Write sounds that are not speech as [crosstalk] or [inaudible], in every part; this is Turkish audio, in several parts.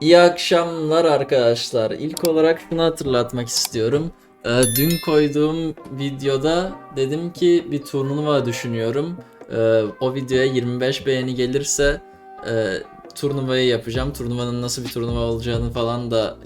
İyi akşamlar arkadaşlar. İlk olarak şunu hatırlatmak istiyorum. Ee, dün koyduğum videoda dedim ki bir turnuva düşünüyorum. Ee, o videoya 25 beğeni gelirse e, turnuvayı yapacağım. Turnuvanın nasıl bir turnuva olacağını falan da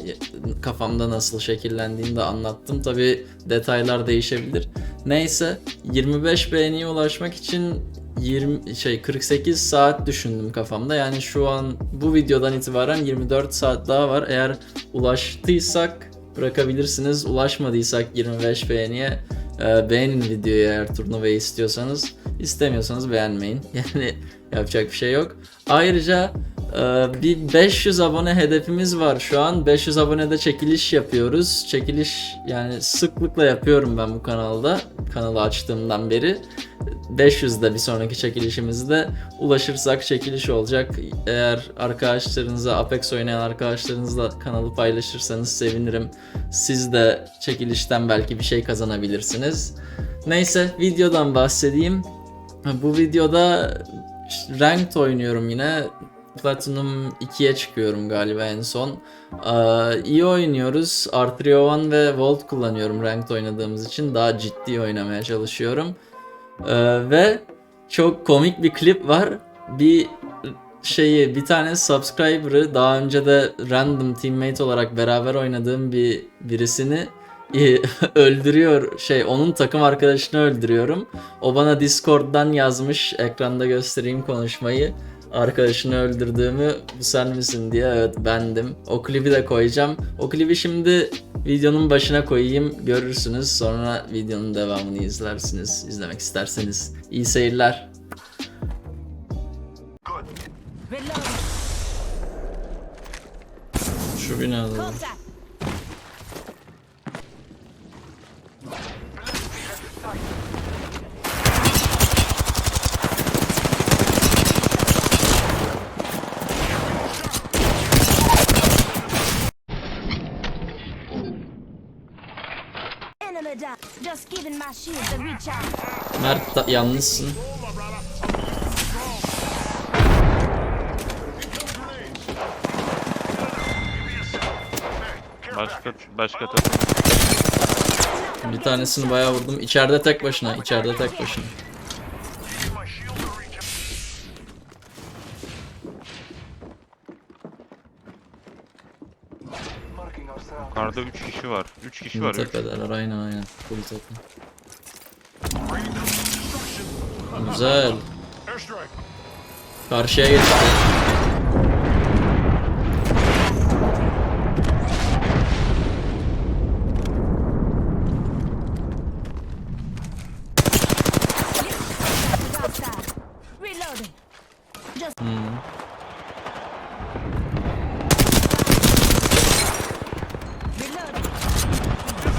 kafamda nasıl şekillendiğini de anlattım. Tabi detaylar değişebilir. Neyse 25 beğeniye ulaşmak için 20 şey 48 saat düşündüm kafamda. Yani şu an bu videodan itibaren 24 saat daha var. Eğer ulaştıysak bırakabilirsiniz. Ulaşmadıysak 25 beğeniye e, beğenin videoyu eğer turnuvayı istiyorsanız. İstemiyorsanız beğenmeyin. [laughs] Yani yapacak bir şey yok. Ayrıca bir 500 abone hedefimiz var şu an. 500 abonede çekiliş yapıyoruz. Çekiliş yani sıklıkla yapıyorum ben bu kanalda. Kanalı açtığımdan beri. 500'de bir sonraki çekilişimizde ulaşırsak çekiliş olacak. Eğer arkadaşlarınıza Apex oynayan arkadaşlarınızla kanalı paylaşırsanız sevinirim. Siz de çekilişten belki bir şey kazanabilirsiniz. Neyse videodan bahsedeyim. Bu videoda ranked oynuyorum yine. Platinum 2'ye çıkıyorum galiba en son. Ee, iyi oynuyoruz. R301 ve Volt kullanıyorum ranked oynadığımız için. Daha ciddi oynamaya çalışıyorum. Ee, ve çok komik bir klip var. Bir şeyi bir tane subscriber'ı daha önce de random teammate olarak beraber oynadığım bir birisini [laughs] öldürüyor şey onun takım arkadaşını öldürüyorum. O bana Discord'dan yazmış ekranda göstereyim konuşmayı. Arkadaşını öldürdüğümü bu sen misin diye evet bendim. O klibi de koyacağım. O klibi şimdi videonun başına koyayım görürsünüz. Sonra videonun devamını izlersiniz izlemek isterseniz. İyi seyirler. Şu binada. Contact. Enemy down. Just giving my shields a recharge. Mert da- yalnızsın. Başka başka takım. Bir tanesini bayağı vurdum. İçeride tek başına. içeride tek başına. Yukarıda 3 kişi var. 3 kişi var. Tepedeler aynen aynen. Full takım. Güzel. Karşıya geçti. Outside. Reloading. Just Hmm. reloading.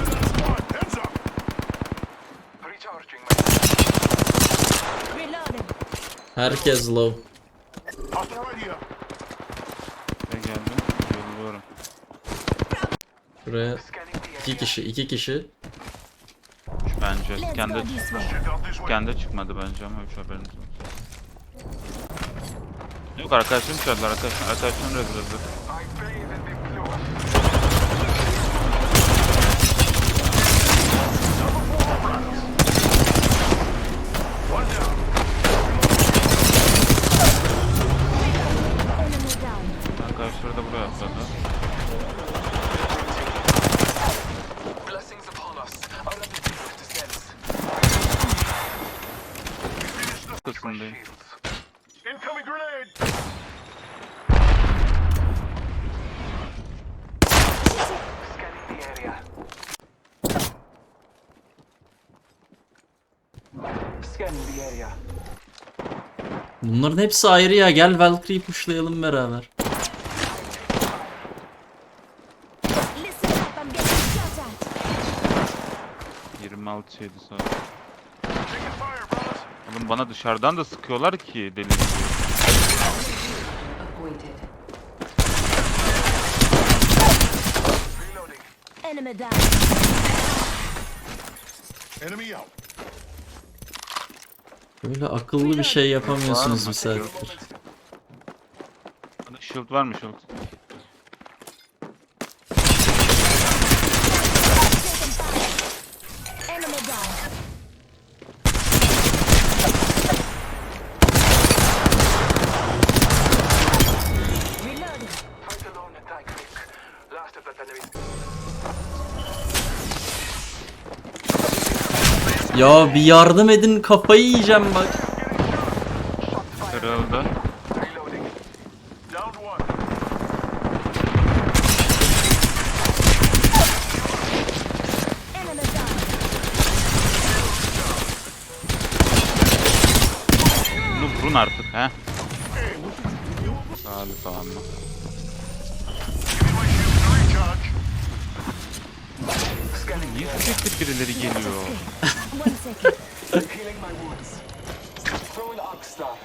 Reloading. Herkes low. Ben geldim. Yolluyorum. Buraya iki kişi, iki kişi. Üç bence. Kendi kendi çıkmadı bence ama 3 haberiniz olsun. Yok arkadaşlarım çaldılar arkadaşlar. Arkadaşlarım rezil edildi. Enemy down. Arkadaşları da buraya atladı. Blessings upon us. Out of the deepest descents. Kısımdayım. Incoming grenade! Scanning the area. Scanning the area. Bunların hepsi ayrı ya. Gel Valkyrie'yi pushlayalım beraber. Listen up, I'm getting shot at. 26 yedi saat. Taking fire, brothers. Oğlum bana dışarıdan da sıkıyorlar ki deli gibi. Enemy down. Enemy out. Böyle akıllı bir şey yapamıyorsunuz bir saattir. Shield var mı shield? Ya bir yardım edin kafayı yiyeceğim bak. Kırıldı. Bunu vurun artık he. Galiba ama. Niye sürekli birileri geliyor? One second. Healing my wounds. Throwing arc star.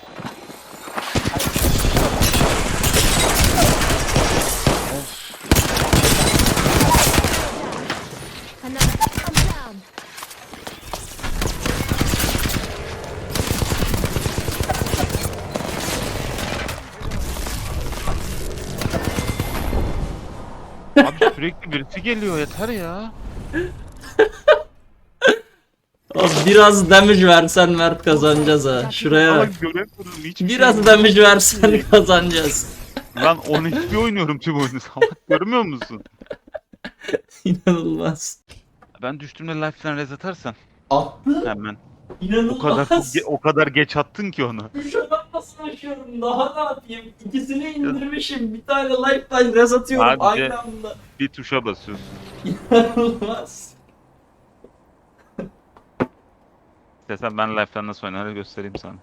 Another. I'm down. Abi sürekli birisi geliyor yeter ya. Abi biraz damage versen Mert kazanacağız ha. Şuraya göremiyorum Biraz şey. damage versen [laughs] kazanacağız. Lan 10 HP oynuyorum tüm oyunu salak görmüyor musun? İnanılmaz. Ben düştüğümde lifeline res atarsan Attı. hemen. İnanılmaz. O kadar ge- o kadar geç attın ki onu. Nasıl yaşıyorum daha ne yapayım? İkisini indirmişim. Bir tane lifeline res atıyorum Hadi. aynı anda. Bir tuşa basıyorsun. İnanılmaz. İstersen ben lifeline nasıl oynanır göstereyim sana.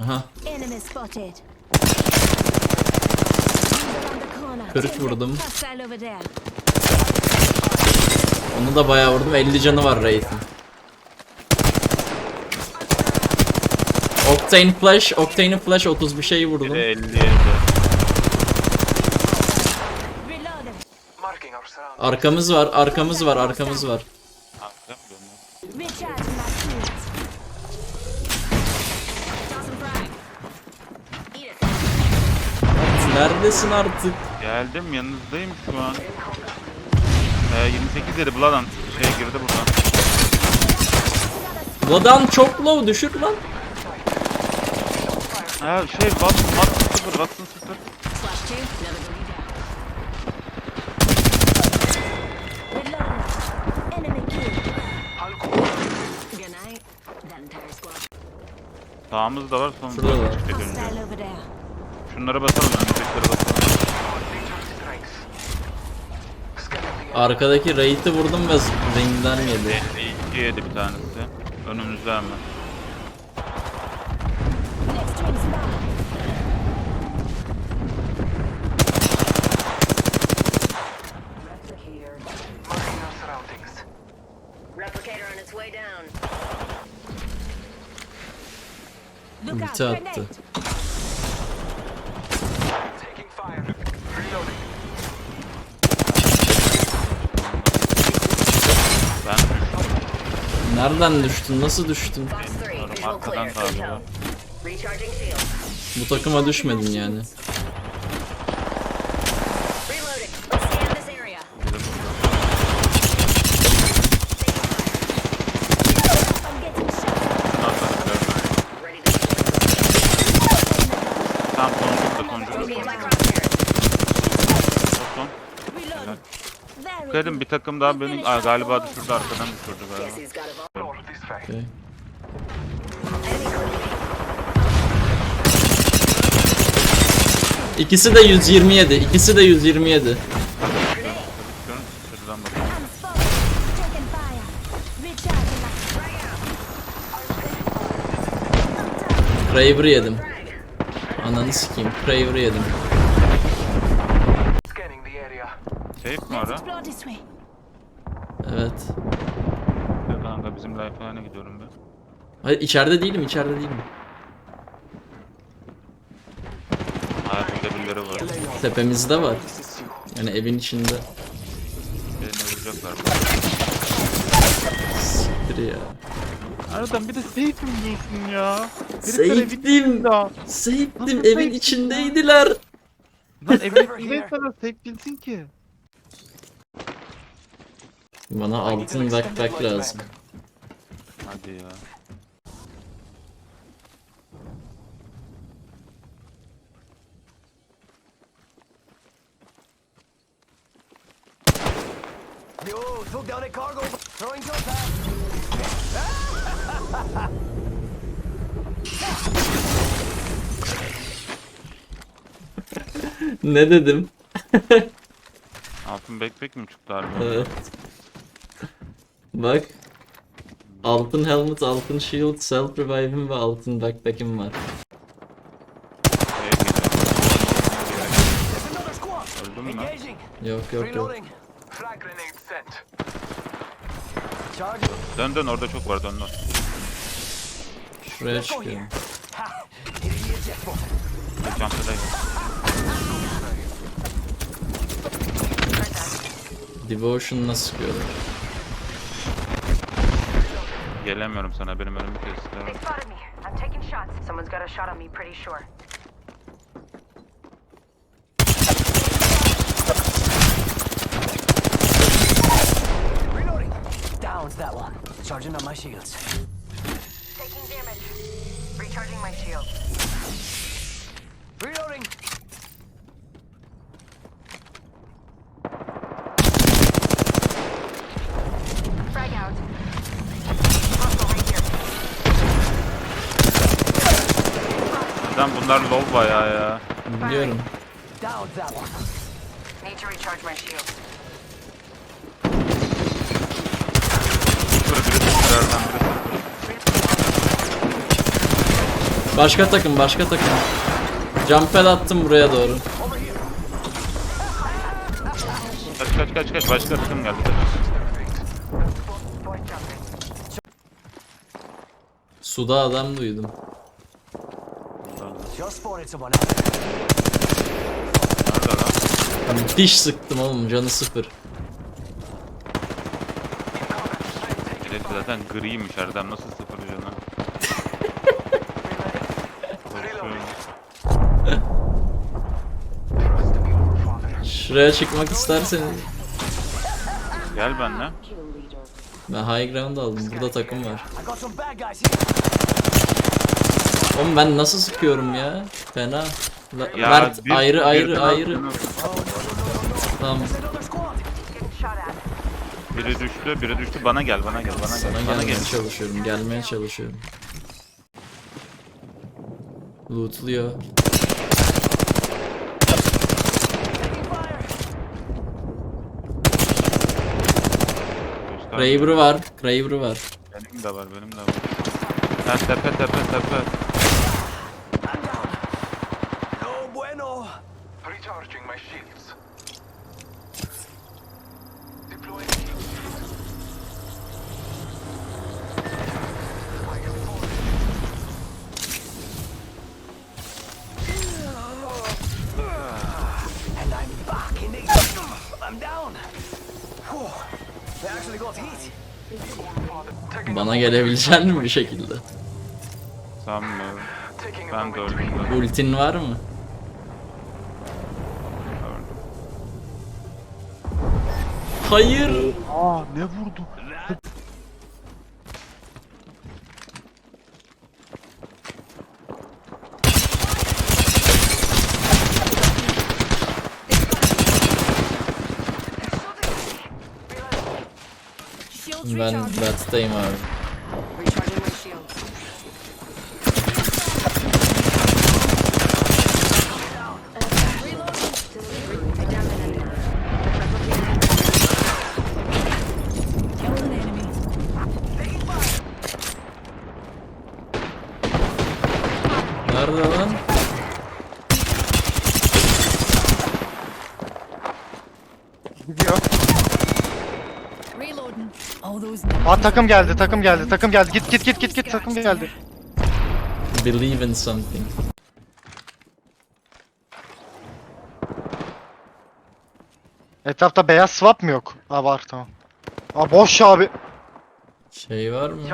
Aha Enemy spotted. On the corner. Kırık vurdum. Hostile over there. onu da bayağı vurdum. 50 canı var Wraith'in. Octane Flash, Octane'in Flash 30 bir şey vurdum. Biri 50 yedi. Reloading. Marking our surroundings. Arkamız var, arkamız var, arkamız var. Neredesin artık? Geldim yanınızdayım şu an. Ee, 28 dedi Bladan. Şey girdi buradan. Vladan çok low düşür lan. Ha şey Watson, Watson 0, Watson 0. Slash two. Never go down. Reloading. Enemy kill. Good night. That entire squad. Sağımız da var son Şurada var. çıkacak önce. Şunlara basalım basalım. Strength. Scanning the Arkadaki Wraith'i vurdum ve ringden yedi. 52 yedi bir tanesi. Önümüzde hemen. Ulti attı. Grenade. Taking fire. Reloading. Ben düştüm. Nereden düştün? Nasıl düştün? Fox 3, visual Arkadan galiba. help. Recharging shield. Bu takıma düşmedin yani. Reloading. Let's scan this area. I'm getting shot. Ready to deploy. Tam me in my crosshairs. Son. Dedim bir takım daha beni Aa, galiba düşürdü arkadan düşürdü galiba. who's got a. Enemy clear. İkisi de 127. İkisi de 127. Görün şuradan bakalım. I'm spotted. Taking fire. Recharging my Kraber yedim. Ananı sikeyim. Kraber yedim. Scanning the area. Safe mi ara? Evet. Yok kanka bizim lifeline'e gidiyorum ben. Hayır içeride değilim, içeride değilim. Hayır burada birileri var. Tepemizde var. Yani evin içinde. Beni vuracaklar. Siktir ya. Aradan bir de safe'im diyorsun ya. Safe'dim. içinde. Safe'dim. Nasıl Evin safe'sin içindeydiler. Lan evin [laughs] içindeysen safe bilsin ki. Bana altın backpack lazım. Hadi ya. Yo, took down a cargo. Throwing your ne dedim? Altın backpack mi çıktı harbi? Evet. Bak. Altın helmet, altın shield, self revive'im ve altın backpack'im var. Şeye geliyor. There's another squad. Öldün mü? Engaging. Yok yok yok. Reloading. Frag grenade sent. Charging. Dön dön orada çok var dön dön. Şuraya çıkıyorum. Ha. Here he is, jet bot. Çantadayım. Devotion'la sıkıyorlar. Gelemiyorum sana benim önümü kestiler. They spotted me. I'm taking shots. Someone's got a shot on me, pretty sure. Reloading. Downs that one. Charging on my shields. Taking damage. Recharging my shield. Reloading. Frag out. Hostile right here. Bunlar low bayağı ya. Biliyorum. Downs that one. Need to recharge my shield. Sıfır biri sıfırlardan biri sıfır. Başka takım, başka takım. Jump pad attım buraya doğru. Kaç kaç kaç kaç başka takım geldi. Suda adam duydum. Just spotted someone out there. Nerede lan? Diş sıktım oğlum canı sıfır. Herif zaten griymiş Erdem nasıl sıfır canı? Korkuyorum. Şuraya çıkmak isterseniz. Gel benimle. Ben high ground aldım. Burada takım var. I got some bad guys here. Oğlum ben nasıl sıkıyorum ya? Fena. La- Ya Mert bir- ayrı ayrı ayrı. attın. Tamam. Biri düştü, biri düştü. Bana gel, bana gel, bana gel. Sana Bana gelmeye gel. çalışıyorum. Gelmeye çalışıyorum. Lootluyor. Göster. Kraber'ı var. Kraber'ı var. Benim de var, benim de var. Sen tepe tepe tepe. Bana gelebilecek mi bir şekilde? Sanmıyorum. Ben de öldüm. de. Ultin var mı? Hayır. Aa ne vurdu? Ben recharged. battayım abi. Recharging my shield. Killed an enemy. Nerede lan? Gidiyor. Aa takım geldi, takım geldi, takım geldi. Git git git git git takım geldi. Believe in something. Etrafta beyaz swap mı yok? Aa var tamam. Aa boş abi. Şey var mı?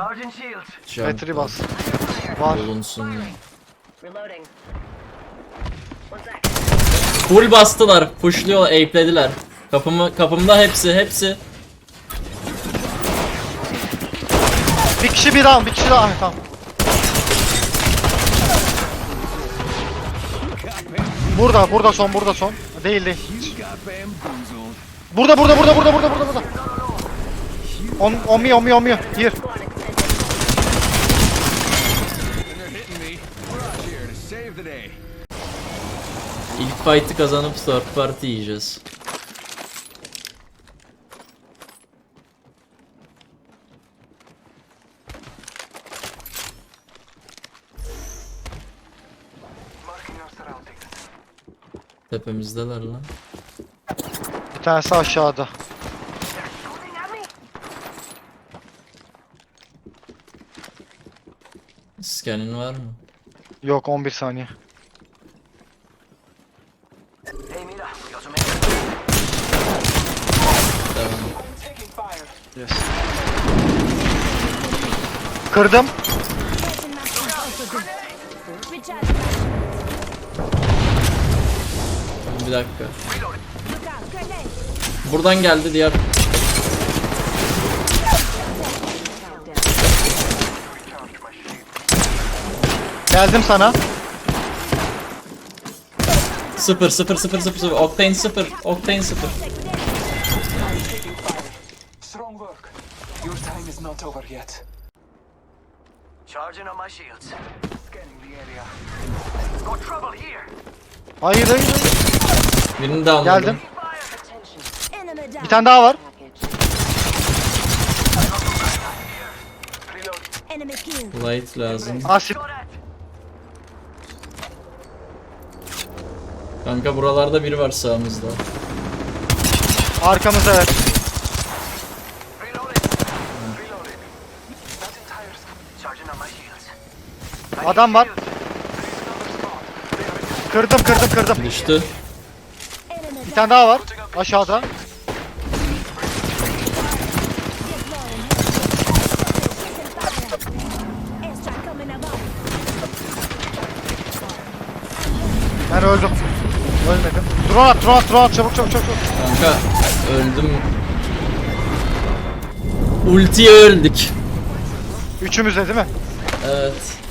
Jump Battery bas. Var. Bulunsun ya. Full bastılar. Pushluyor, ape'lediler. Kapımı, kapımda hepsi, hepsi. Bir kişi bir down, bir kişi daha. Tamam. Burada, burada son, burada son. Değil değil. Burada, burada, burada, burada, burada, burada, burada. On, on me, on me, on me. Here. İlk fight'ı kazanıp start parti yiyeceğiz. Tepemizdeler lan. Bir tanesi aşağıda. Scan'in var mı? Yok 11 saniye. Devam. Yes. Kırdım. Dakika. Buradan geldi diğer. Geldim sana. Sıfır sıfır sıfır sıfır sıfır. Octane sıfır. Octane sıfır. Strong work. Your time is not over yet. Charging on my shields. Scanning the area. Got trouble here. Hayır hayır hayır. Birini de almadım. Geldim. Bir tane daha var. Light lazım. Asip. Got it. Kanka buralarda biri var sağımızda. Arkamızda evet. Adam var. Kırdım kırdım kırdım. Düştü. Bir tane daha var. Aşağıda. Ben öldüm. Ölmedim. Drone at drone at drone at çabuk çabuk çabuk. Kanka öldüm. Ultiye öldük. Üçümüzde değil mi? Evet.